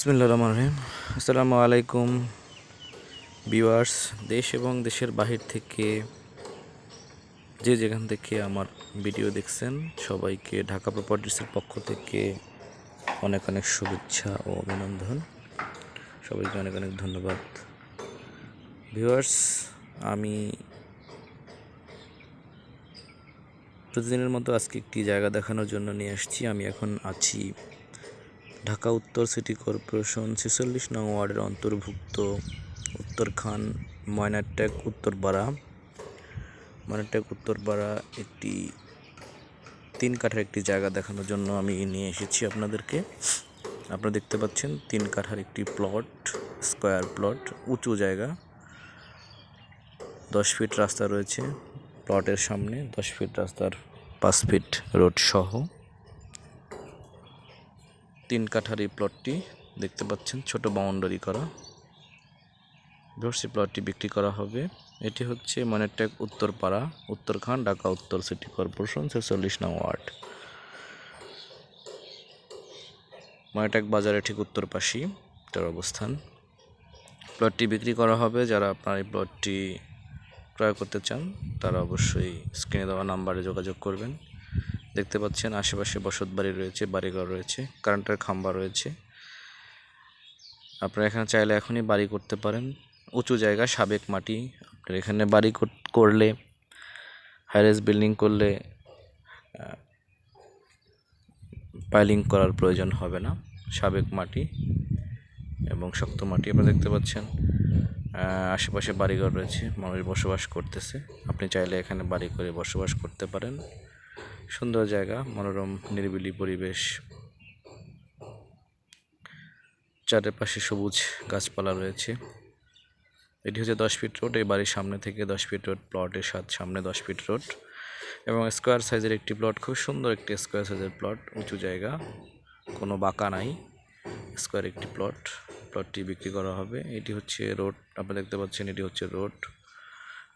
বিসমিল্লা রহমান রহিম। আসসালামু আলাইকুম, ভিউয়ার্স, দেশ এবং দেশের বাহির থেকে যে যেখান থেকে আমার ভিডিও দেখছেন, সবাইকে ঢাকা প্রপার্টিসের পক্ষ থেকে অনেক অনেক শুভেচ্ছা ও অভিনন্দন। সবাইকে অনেক অনেক ধন্যবাদ। ভিউয়ার্স, আমি প্রতিদিনের মতো আজকে একটি জায়গা দেখানোর জন্য নিয়ে আসছি। আমি এখন আছি ঢাকা উত্তর সিটি কর্পোরেশন ছেচল্লিশ নং ওয়ার্ডের অন্তর্ভুক্ত। উত্তরখান ময়নাট্যাক উত্তরপাড়া। ময়নাট্যাক উত্তরপাড়া একটি তিন কাঠার একটি জায়গা দেখানোর জন্য আমি নিয়ে এসেছি আপনাদেরকে। আপনারা দেখতে পাচ্ছেন তিন কাঠার একটি প্লট, স্কোয়ার প্লট, উঁচু জায়গা। দশ ফিট রাস্তা রয়েছে প্লটের সামনে, দশ ফিট রাস্তার পাঁচ ফিট রোড সহ। তিন কাঠার এই প্লটটি দেখতে পাচ্ছেন, ছোট বাউন্ডারি করা। ভর্সি প্লটটি বিক্রি করা হবে। এটি হচ্ছে মনেরটেক উত্তরপাড়া, উত্তরখান, ঢাকা উত্তর সিটি কর্পোরেশন, ছেচল্লিশ নং ওয়ার্ড। মনেরটেক বাজারে ঠিক উত্তর পাশেই তার অবস্থান। প্লটটি বিক্রি করা হবে। যারা আপনার এই প্লটটি ক্রয় করতে চান, তারা অবশ্যই স্ক্রিনে দেওয়া নাম্বারে যোগাযোগ করবেন। দেখতে পাচ্ছেন, আশেপাশে বসত বাড়ি রয়েছে, বাড়িঘর রয়েছে, কারেন্টের খাম্বা রয়েছে। আপনারা এখানে চাইলে এখনই বাড়ি করতে পারেন। উঁচু জায়গা, সাবেক মাটি। আপনার এখানে বাড়ি কর- করলে হাইরেস বিল্ডিং করলে পাইলিং করার প্রয়োজন হবে না। সাবেক মাটি এবং শক্ত মাটি আপনারা দেখতে পাচ্ছেন। আশেপাশে বাড়িঘর রয়েছে, মানুষ বসবাস করতেছে। আপনি চাইলে এখানে বাড়ি করে বসবাস করতে পারেন। সুন্দর জায়গা, মনোরম, নিরিবিলি পরিবেশ। চারপাশে সবুজ গাছপালা রয়েছে। এটি হচ্ছে দশ ফিট রোড, এই বাড়ির সামনে থেকে দশ ফিট রোড প্লটের সাথ সামনে দশ ফিট রোড। এবং স্কোয়ার সাইজের একটি প্লট খুব সুন্দর একটি স্কোয়ার সাইজের প্লট উঁচু জায়গা, কোনো বাঁকা নাই স্কোয়ার একটি প্লট প্লটটি বিক্রি করা হবে। এটি হচ্ছে রোড আপনারা দেখতে পাচ্ছেন এটি হচ্ছে রোড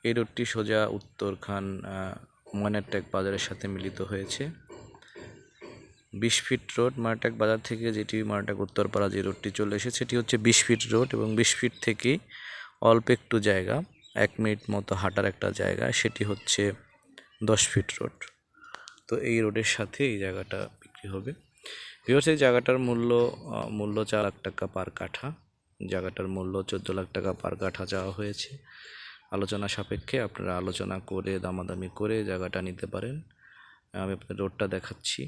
এই রোডটি সোজা উত্তরখান ময়নারটেক বাজারের সাথে মিলিত হয়েছে। বিশ ফিট রোড, মারাটাক বাজার থেকে যেটি মারাটাক উত্তরপাড়া যে রোডটি চলে এসেছে সেটি হচ্ছে বিশ ফিট রোড এবং বিশ ফিট থেকে অল্প একটু জায়গা, এক মিনিট মতো হাঁটার একটা জায়গা, সেটি হচ্ছে দশ ফিট রোড। তো এই রোডের সাথে এই জায়গাটা বিক্রি হবে। বিকজ এই জায়গাটার মূল্য মূল্য চার লাখ টাকা পার কাঠা। জায়গাটার মূল্য চোদ্দ লাখ টাকা পার কাঠা চাওয়া হয়েছে। আলোচনা সাপেক্ষে আপনারা আলোচনা করে, দামাদামি করে জায়গাটা নিতে পারেন। আমি আপনাদের রোডটা দেখাচ্ছি।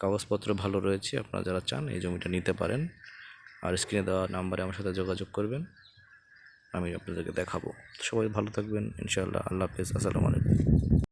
কাগজপত্র ভালো রয়েছে, আপনারা যারা চান এই জমিটা নিতে পারেন। আর স্ক্রিনে দেওয়া নাম্বারে আমার সাথে যোগাযোগ করবেন, আমি আপনাদেরকে দেখাবো। সবাই ভালো থাকবেন, ইনশাআল্লাহ। আল্লাহ হাফেজ, আসসালামু আলাইকুম।